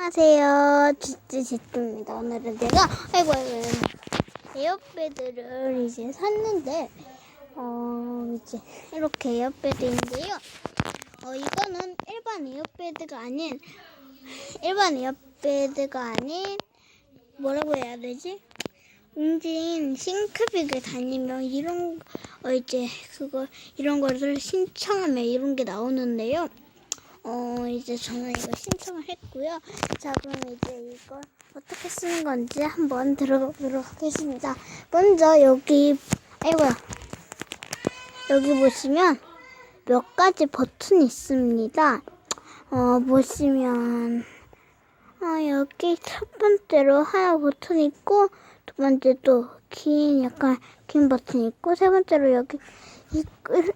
안녕하세요. 지찌지찌입니다. 오늘은 제가 아이고 아이고 에어배드를 이제 샀는데 어 이제 이렇게 에어배드인데요. 어 이거는 일반 에어배드가 아닌 일반 에어배드가 아닌 뭐라고 해야 되지? 웅진 싱크빅을 다니면 이런 어 이제 그거 이런 거를 신청하면 이런 게 나오는데요. 어 이제 저는 이거 신청을 했고요. 자 그럼 이제 이걸 어떻게 쓰는 건지 한번 들어보도록 하겠습니다. 먼저 여기 아이고야 여기 보시면 몇 가지 버튼이 있습니다. 어 보시면 어 여기 첫 번째로 하얀 버튼이 있고 두 번째 또긴 약간 긴 버튼이 있고 세 번째로 여기 이,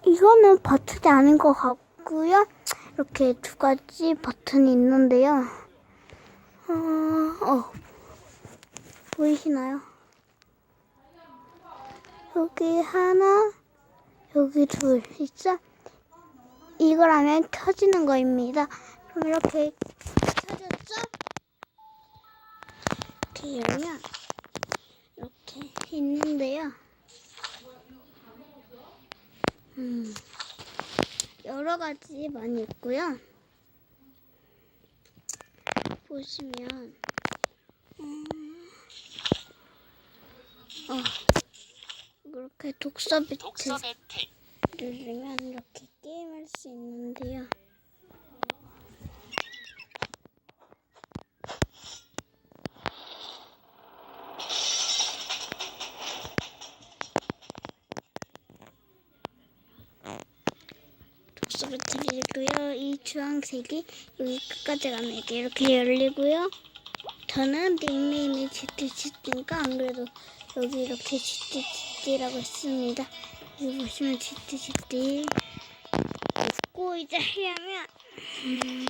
이거는 버튼이 아닌 것 같고요. 이렇게 두 가지 버튼이 있는데요. 어, 어, 보이시나요? 여기 하나, 여기 둘 있죠? 이걸 하면 켜지는 거입니다. 그럼 이렇게 켜졌죠? 이렇게 열면 이렇게 있는데요. 음. 여러 가지 많이 있고요. 보시면 음, 어, 이렇게 독서 배트 독서 배틀 누르면 이렇게 게임할 수 있는데요. 독서 배틀이고요. 이 주황색이 여기 끝까지 가면 이렇게, 이렇게 열리고요. 저는 닉네임이 GTGT니까 안 그래도 여기 이렇게 GTGT라고 했습니다. 여기 보시면 GTGT 고 이제 하려면 음,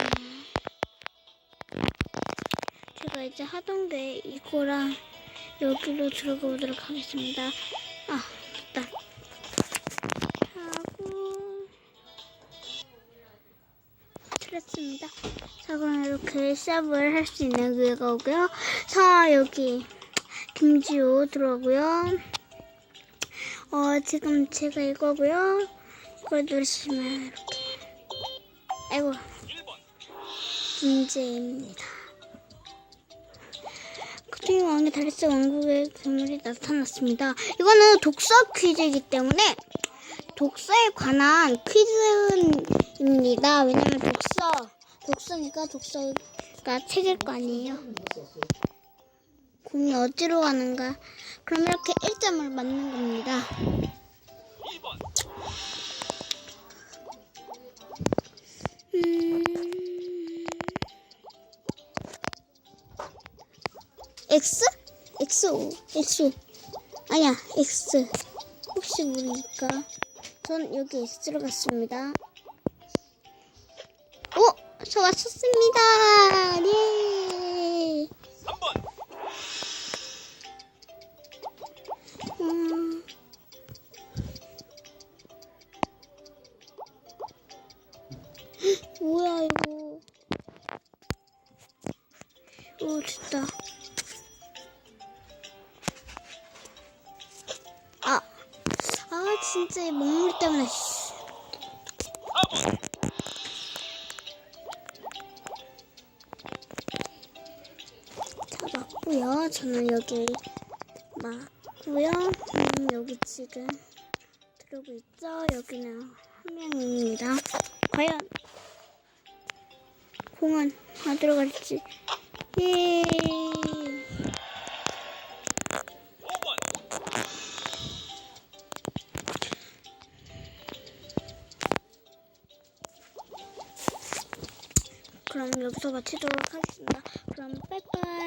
제가 이제 하던 게 이거랑 여기로 들어가 보도록 하겠습니다. 아, 틀렸습니다. 자, 그럼 이렇게 시합을 할 수 있는 그거고요. 자, 여기 김지호 들어오고요. 어, 지금 제가 이거고요. 이걸 누르시면 이렇게. 아이고, 1번 김재입니다. 그중에 왕의 다리스 왕국의 괴물이 나타났습니다. 이거는 독서 퀴즈이기 때문에 독서에 관한 퀴즈 입니다. 왜냐면 독서, 독서니까 독서가 책일 거 아니에요. 공이 어디로 가는가? 그럼 이렇게 1점을 맞는 겁니다. 2번 음... X? X, X. 아니야, X. 혹시 모르니까. 전 여기 X로 갔습니다. 맞췄습니다! 예! 3번 음... 뭐야, 이거. 오, 됐다. 아, 아, 진짜 이 먹물 때문에. 다 맞고요. 저는 여기 맞고요. 음, 여기 지금 들어오고 있죠. 여기는 한 명입니다. 과연 공은 어디로 갈지. 예. 5번 그럼 여기서 마치도록 하겠습니다. 그럼 빠이빠이.